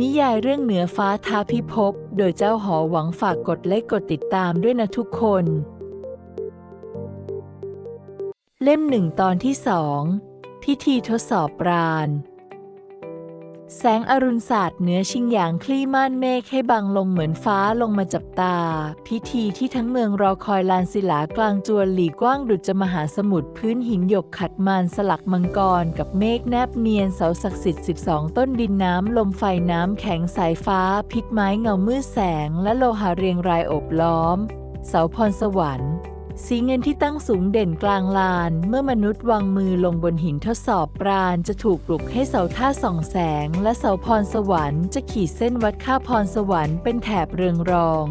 นิยายเรื่องเหนือฟ้าท้าพิภพ โดยเจ้าหอหวังฝากกดไลค์กดติดตามด้วยนะทุกคน เล่มหนึ่งตอนที่สอง พิธีทดสอบปราณ แสงอรุณศาสตร์เหนือชิงหยางคลี่ม่านเมฆให้บังลงเหมือนฟ้าลงมาจับตา พิธีที่ทั้งเมืองรอคอยลานศิลากลางจวนหลีกว้างดุจจะมหาสมุทรพื้นหินหยกขัดมันสลักมังกร กับเมฆแนบเนียนเสาศักดิ์สิทธิ์ 12 ต้นดินน้ำ ลมไฟน้ำแข็งสายฟ้า พิษไม้เงามืดแสง และโลหะเรียงรายโอบล้อม เสาพรสวรรค์ สีเงินที่ตั้งสูงเด่นกลางลาน เมื่อมนุษย์วางมือลงบนหินทดสอบปราณจะถูกปลุกให้เสาท่าส่องแสง และเสาพรสวรรค์จะขีดเส้นวัดค่าพรสวรรค์เป็นแถบเรืองรอง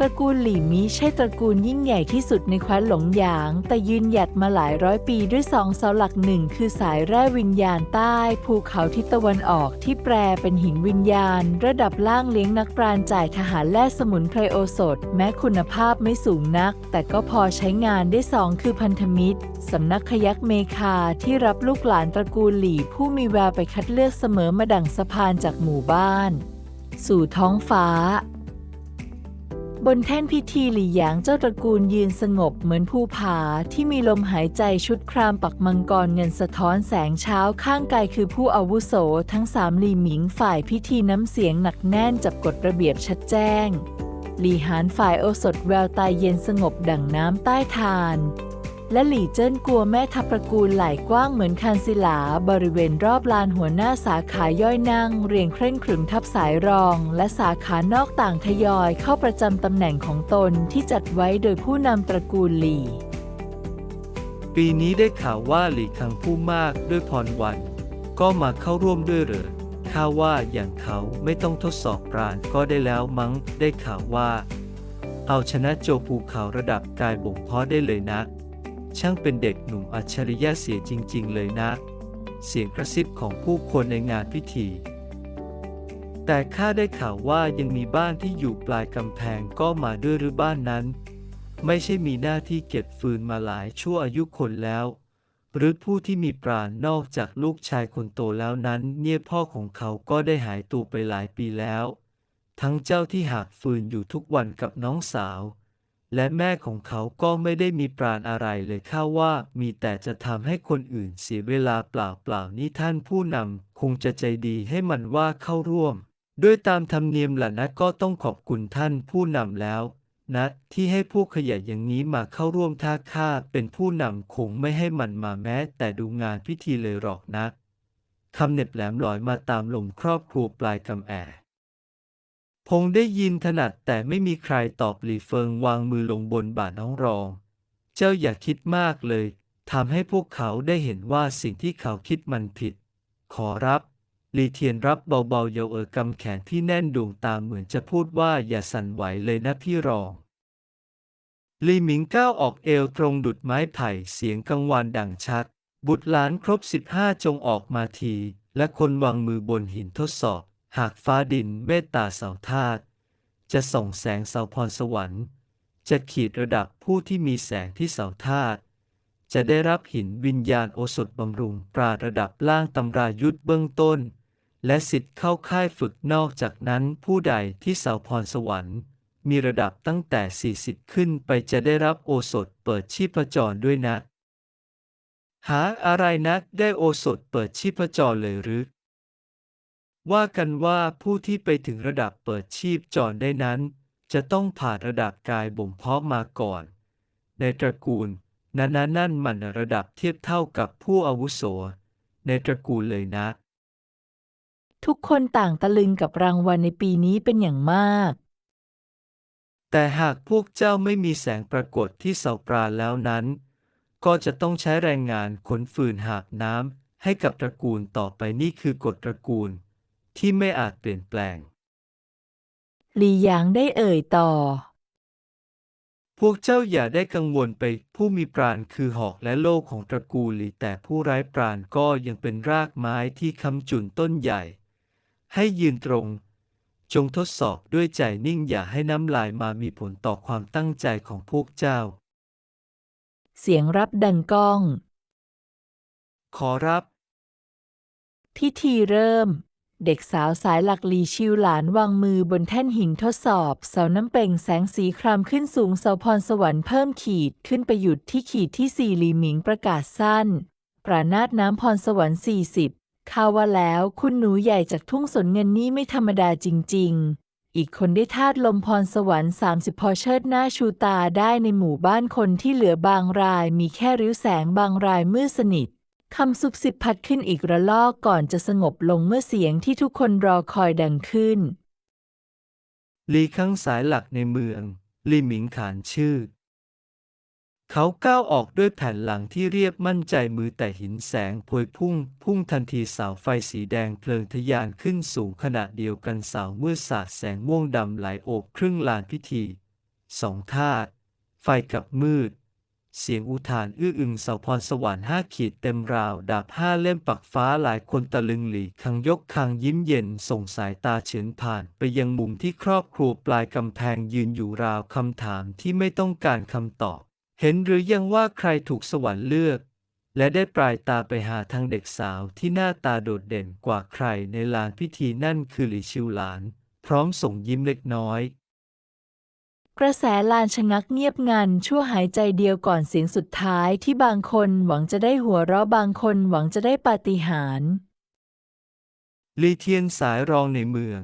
ตระกูลหลี่มิใช่ตระกูลยิ่งใหญ่ที่สุดในแคว้นหลงหยาง แต่ยืนหยัดมาหลายร้อยปีด้วยสองเสาหลักหนึ่งคือสายแร่วิญญาณใต้ ภูเขาทิศตะวันออกที่แปรเป็นหินวิญญาณ ระดับล่างเลี้ยงนักปราณจ่ายทหารแล่สมุนไพรโอสถ แม้คุณภาพไม่สูงนัก แต่ก็พอใช้งานได้สองคือพันธมิตรสำนักขยักเมคาที่รับลูกหลานตระกูลหลี่ผู้มีแววไปคัดเลือกเสมอมาดั่งสะพานจากหมู่บ้าน สู่ท้องฟ้า บนแท่นพิธีหลี่หยางเจ้าตระกูลยืนสงบเหมือนภูผาที่มีลมหายใจชุดครามปักมังกรเงินสะท้อนแสงเช้าข้างกายคือผู้อาวุโสทั้งสามหลี่หมิงฝ่ายพิธีน้ำเสียงหนักแน่นจับกฎระเบียบชัดแจ้ง หลี่หานฝ่ายโอสถแววตายเย็นสงบดั่งน้ำใต้ทาน และหลี่เจิ้นกลัวแม่ทัพตระกูลไหลกว้างเหมือนคานศิลา บริเวณรอบลานหัวหน้าสาขาย่อยนั่ง เรียงเคร่งขรึมทับสายรอง และสาขานอกต่างทยอยเข้าประจำตำแหน่งของตนที่จัดไว้โดยผู้นำตระกูลหลี่ ปีนี้ได้ข่าวว่าหลี่คังผู้มากด้วยพรวัน ก็มาเข้าร่วมด้วยเหรอข้าว่าอย่างเขาไม่ต้องทดสอบปราณก็ได้แล้วมั้งได้ข่าวว่า เอาชนะโจภูเขาระดับกายบ่งเพาะได้เลยนะ ช่างเป็นเด็กหนุ่มอัจฉริยะเสียจริง ๆ เลยนะ เสียงกระซิบของผู้คนในงานพิธี แต่ข้าได้ข่าวว่ายังมีบ้านที่อยู่ปลายกำแพงก็มาด้วยหรือบ้านนั้น ไม่ใช่มีหน้าที่เก็บฟืนมาหลายชั่วอายุคนแล้ว หรือผู้ที่มีปราณนอกจากลูกชายคนโตแล้วนั้น เนี่ยพ่อของเขาก็ได้หายตัวไปหลายปีแล้ว ทั้งเจ้าที่หากฟืนอยู่ทุกวันกับน้องสาว และแม่ของเขาก็ไม่ได้มีปราณอะไรเลยข้าว่า มีแต่จะทำให้คนอื่นเสียเวลาเปล่าๆนี่ท่านผู้นำคงจะใจดีให้มันว่าเข้าร่วม ด้วยตามธรรมเนียมล่ะนะก็ต้องขอบคุณท่านผู้นำแล้ว นะ ที่ให้พวกขยะอย่างนี้มาเข้าร่วมท่าข้าเป็นผู้นำคงไม่ให้มันมาแม้ แต่ดูงานพิธีเลยหรอกนะคำเหน็บแหลมลอยมาตามลมครอบครัวปลายกำแอ พงได้ยินถนัดแต่ไม่มีใครตอบหลีเฟิงวางมือลงบนบ่าน้องรอง เจ้าอย่าคิดมากเลยทำให้พวกเขาได้เห็นว่าสิ่งที่เขาคิดมันผิด ขอรับลีเทียนรับเบาๆเยาเออกำแขนที่แน่นดวงตาเหมือนจะพูดว่าอย่าสั่นไหวเลยนะพี่รองลีหมิงก้าวออกเอวตรงดุดไม้ไผ่เสียงกังวานดังชัด บุตรหลานครบสิบห้าจงออกมาที และคนวางมือบนหินทดสอบ หากฟ้าดินเมตตาเสาธาตุจะส่องแสงเสาพรสวรรค์ จะขีดระดับผู้ที่มีแสงที่เสาธาตุจะได้รับหินวิญญาณโอสถบำรุงปราระดับล่างตำรายุทธเบื้องต้น และสิทธิ์เข้าค่ายฝึกนอกจากนั้นผู้ใดที่เสาพรสวรรค์ มีระดับตั้งแต่ 40 ขึ้นไปจะได้รับโอสถเปิดชีพจรด้วยนะ หาอะไรนักได้โอสถเปิดชีพจรเลยหรือ ว่ากันว่าผู้ที่ไปถึงระดับเปิดชีพจรได้นั้น จะต้องผ่านระดับกายบ่มเพาะมาก่อน ในตระกูลนั้นนั่นนั่นมันระดับเทียบเท่ากับผู้อาวุโส ในตระกูลเลยนะ ทุกคนต่างตะลึงกับรางวัลในปีนี้เป็นอย่างมาก แต่หากพวกเจ้าไม่มีแสงปรากฏที่เสาปราณแล้วนั้น ก็จะต้องใช้แรงงานขนฟืนหากน้ำให้กับตระกูลต่อไปนี่คือกฎตระกูล ที่ไม่อาจเปลี่ยนแปลง หลี่หยางได้เอ่ยต่อ พวกเจ้าอย่าได้กังวลไป ผู้มีปราณคือหอกและโลกของตระกูลหลีแต่ผู้ไร้ปราณก็ยังเป็นรากไม้ที่ค้ำจุนต้นใหญ่ ให้ยืนตรง จงทดสอบด้วยใจนิ่งอย่าให้น้ำลายมามีผลต่อความตั้งใจของพวกเจ้า เสียงรับดังก้อง ขอรับ พิธีเริ่ม เด็กสาวสายหลักลีชิวหลานวางมือบนแท่นหินทดสอบ เสาน้ำเป่งแสงสีครามขึ้นสูงเสาพรสวรรค์เพิ่มขีดขึ้นไปหยุดที่ขีดที่สี่หลีหมิงประกาศสั้น ปรานาดน้ำพรสวรรค์สี่สิบข้าวว่าแล้วคุณหนูใหญ่จากทุ่งสนเงินนี่ไม่ธรรมดาจริง ๆ อีกคนได้ธาตุลมพรสวรรค์ 30 พอเชิดหน้าชูตาได้ในหมู่บ้านคนที่เหลือบางรายมีแค่ริ้วแสงบางรายมืดสนิท คำซุบซิบพัดขึ้นอีกระลอกก่อนจะสงบลงเมื่อเสียงที่ทุกคนรอคอยดังขึ้น ลีข้างสายหลักในเมือง ลีหมิงขานชื่อ เขาก้าวออกด้วยแผ่นหลังที่เรียบมั่นใจมือแต่หินแสงพวยพุ่ง พุ่งทันทีเสาไฟสีแดงเพลิงทะยานขึ้นสูงขณะเดียวกันเสาเมื่อสาดแสงม่วงดำไหลโอบครึ่งลานพิธี สองธาตุไฟกับมืด เสียงอุทานอื้ออึงเสาพรสวรรค์ห้าขีดเต็มราว ดาบห้าเล่มปักฟ้าหลายคนตะลึงหลีคังยกคางยิ้มเย็น ส่งสายตาเฉือนผ่าน ไปยังมุมที่ครอบครัวปลายกำแพงยืนอยู่ราวคำถามที่ไม่ต้องการคำตอบ เห็นหรือยังว่าใครถูกสวรรค์เลือก และได้ปลายตาไปหาทางเด็กสาวที่หน้าตาโดดเด่นกว่าใครในลานพิธีนั่นคือหลี่ชิวหลาน พร้อมส่งยิ้มเล็กน้อย กระแสลานชะงักเงียบงันชั่วหายใจเดียวก่อนเสียงสุดท้ายที่บางคนหวังจะได้หัวเราะบางคนหวังจะได้ปาฏิหาริย์ลีเทียนสายรองในเมือง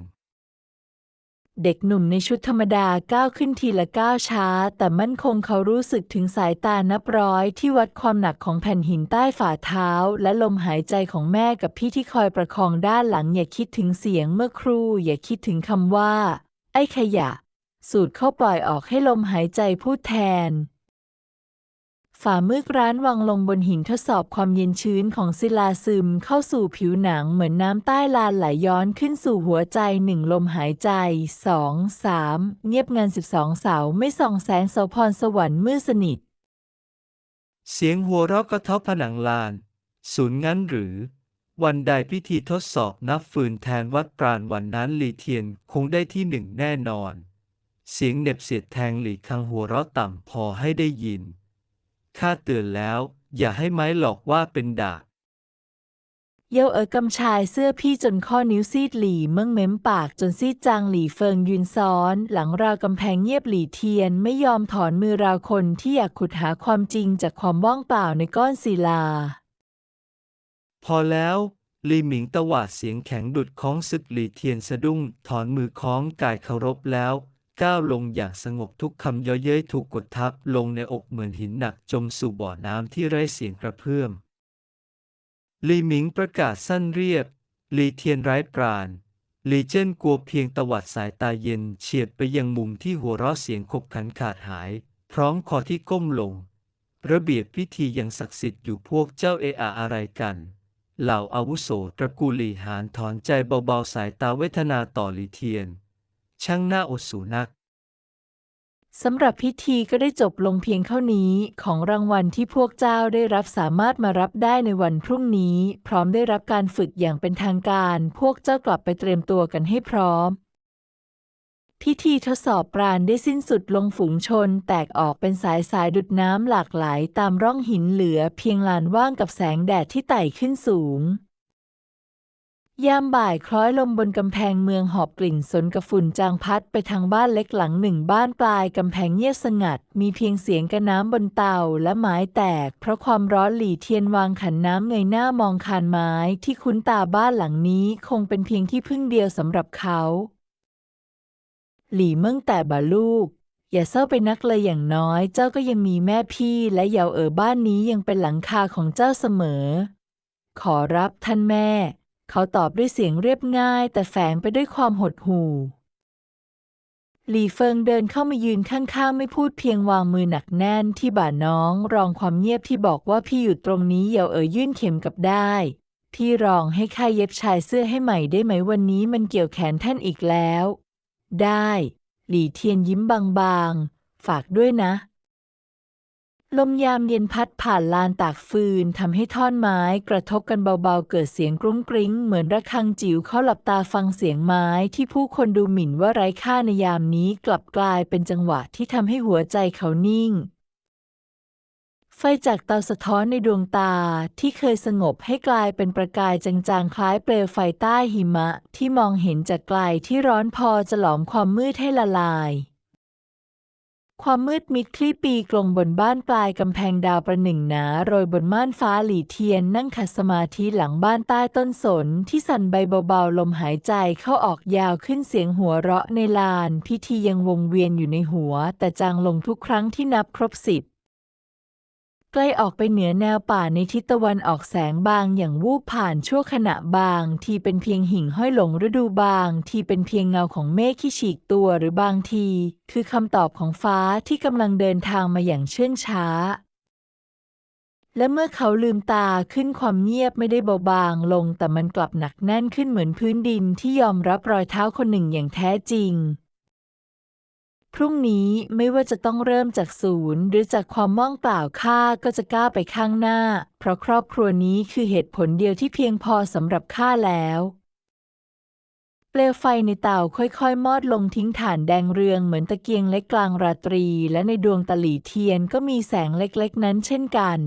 เด็กหนุ่มในชุดธรรมดาก้าวขึ้นทีละก้าวช้า แต่มั่นคงเขารู้สึกถึงสายตานับร้อยที่วัดความหนักของแผ่นหินใต้ฝ่าเท้า และลมหายใจของแม่กับพี่ที่คอยประคองด้านหลังอย่าคิดถึงเสียงเมื่อครู่ อย่าคิดถึงคำว่า ไอ้ขยะ สูดเข้าปล่อยออกให้ลมหายใจพูดแทน ฝ่ามือร้านวางลงบนหินทดสอบความเย็นชื้นของศิลาซึมเข้าสู่ผิวหนังเหมือนน้ำใต้ลานไหลย้อนขึ้นสู่หัวใจหนึ่งลมหายใจสองสามเงียบงันสิบสองเสาไม่ส่องแสงโสพรสวรรค์มืดสนิท เสียงหัวเราะกระทบผนังลาน ศูนย์งั้นหรือ วันใดพิธีทดสอบนับฟืนแทนวัดปราณวันนั้นลีเทียนคงได้ที่หนึ่งแน่นอน เสียงเหน็บเสียดแทงหลีคังหัวเราะต่ำพอให้ได้ยิน ข้าเตือนแล้ว อย่าให้ไม้หลอกว่าเป็นดาบ เย้าเอ๋อกำชายเสื้อพี่จนข้อนิ้วซีดหลี่เมื่งเม้มปากจนซีดจางหลี่เฟิงยืนซ้อน หลังราวกำแพงเงียบหลี่เทียนไม่ยอมถอนมือราวคนที่อยากขุดหาความจริงจากความว่างเปล่าในก้อนศิลา พอแล้วลีหมิงตวาดเสียงแข็งดุดของศึกหลีเทียนสะดุ้งถอนมือคล้องกายเคารพแล้ว ก้าวลงอย่างสงบทุกคำเย่อเย้ยถูกกดทับลงในอกเหมือนหินหนักจมสู่บ่อน้ำที่ไร้เสียงกระเพื่อม ลีหมิงประกาศสั้นเรียบ ลีเทียนไร้ปราณลีเจิ้นกลัวเพียงตวัดสายตาเย็นเฉียดไปยังมุมที่หัวเราะเสียงขบขันขาดหาย พร้อมคอที่ก้มลง ระเบียบพิธียังศักดิ์สิทธิ์อยู่พวกเจ้าเอะอะอะไรกัน เหล่าอาวุโสตระกูลีหานถอนใจเบาๆสายตาเวทนาต่อลีเทียน ช่างน่าอดสูนัก สำหรับพิธีก็ได้จบลงเพียงเท่านี้ของรางวัลที่พวกเจ้าได้รับสามารถมารับได้ในวันพรุ่งนี้ พร้อมได้รับการฝึกอย่างเป็นทางการ พวกเจ้ากลับไปเตรียมตัวกันให้พร้อม พิธีทดสอบปราณได้สิ้นสุดลงฝูงชน แตกออกเป็นสายสายดุดน้ำหลากหลายตามร่องหินเหลือเพียงลานว่างกับแสงแดดที่ไต่ขึ้นสูง ยามบ่ายคล้อยลมบนกำแพงเมืองหอบกลิ่นสนกับฝุ่นจางพัดไปทางบ้านเล็กหลังหนึ่งบ้านปลายกำแพงเงียบสงัด มีเพียงเสียงกระน้ำบนเตาและไม้แตก เพราะความร้อนหลี่เทียนวางขันน้ำเงยหน้ามองคานไม้ที่คุ้นตาบ้านหลังนี้คงเป็นเพียงที่พึ่งเดียวสำหรับเขา หลี่เมิ่งแต่บ่าลูก อย่าเศร้าไปนักเลยอย่างน้อย เจ้าก็ยังมีแม่พี่และเยาวเอ๋อบ้านนี้ยังเป็นหลังคาของเจ้าเสมอ ขอรับท่านแม่ เขาตอบด้วยเสียงเรียบง่าย แต่แฝงไปด้วยความหดหู่ หลีเฟิงเดินเข้ามายืนข้างๆ ไม่พูดเพียงวางมือหนักแน่นที่บ่าน้อง รองความเงียบที่บอกว่าพี่อยู่ตรงนี้เยาเอ๋อยื่นเข็มกับได้ พี่รองให้ข้าเย็บชายเสื้อให้ใหม่ได้ไหมวันนี้มันเกี่ยวแขนท่านอีกแล้ว ได้ หลีเทียนยิ้มบางๆ ฝากด้วยนะ ลมยามเย็นพัดผ่านลานตากฟืนทำให้ท่อนไม้กระทบกันเบาๆ เกิดเสียงกรุ้งกริ้ง เหมือนระฆังจิ๋วเขาหลับตาฟังเสียงไม้ที่ผู้คนดูหมิ่นว่าไร้ค่าในยามนี้กลับกลายเป็นจังหวะที่ทำให้หัวใจเขานิ่ง ไฟจากเตาสะท้อนในดวงตาที่เคยสงบให้กลายเป็นประกายจางๆ คล้ายเปลวไฟใต้หิมะ ที่มองเห็นจากไกลที่ร้อนพอจะหลอมความมืดให้ละลาย ความมืดมิดคลี่ปีกลงบนบ้านปลายกำแพงดาวประหนึ่งหนาโรยบนม่านฟ้าหลีเทียนนั่งขัดสมาธิหลังบ้านใต้ต้นสนที่สั่นใบเบาๆ ลมหายใจเข้าออกยาวขึ้นเสียงหัวเราะในลาน พิธียังวงเวียนอยู่ในหัว แต่จางลงทุกครั้งที่นับครบสิบ ใกล้ออกไปเหนือแนวป่าในทิศตะวันออกแสงบางอย่างวูบผ่านชั่วขณะบาง ที่เป็นเพียงหิ่งห้อยหลงฤดูบาง ที่เป็นเพียงเงาของเมฆที่ฉีกตัวหรือบางที คือคำตอบของฟ้าที่กำลังเดินทางมาอย่างเชื่องช้า และเมื่อเขาลืมตาขึ้นความเงียบไม่ได้เบาบางลงแต่มันกลับหนักแน่นขึ้นเหมือนพื้นดินที่ยอมรับรอยเท้าคนหนึ่งอย่างแท้จริง พรุ่งนี้ไม่ว่าจะต้องเริ่มจากศูนย์หรือจากความว่างเปล่าข้าก็จะก้าวไปข้างหน้า เพราะครอบครัวนี้คือเหตุผลเดียวที่เพียงพอสำหรับข้าแล้ว เปลวไฟในเตาค่อยๆ มอดลงทิ้งฐานแดงเรืองเหมือนตะเกียงเล็กกลางราตรี และในดวงตะหลี่เทียนก็มีแสงเล็กๆ นั้นเช่นกัน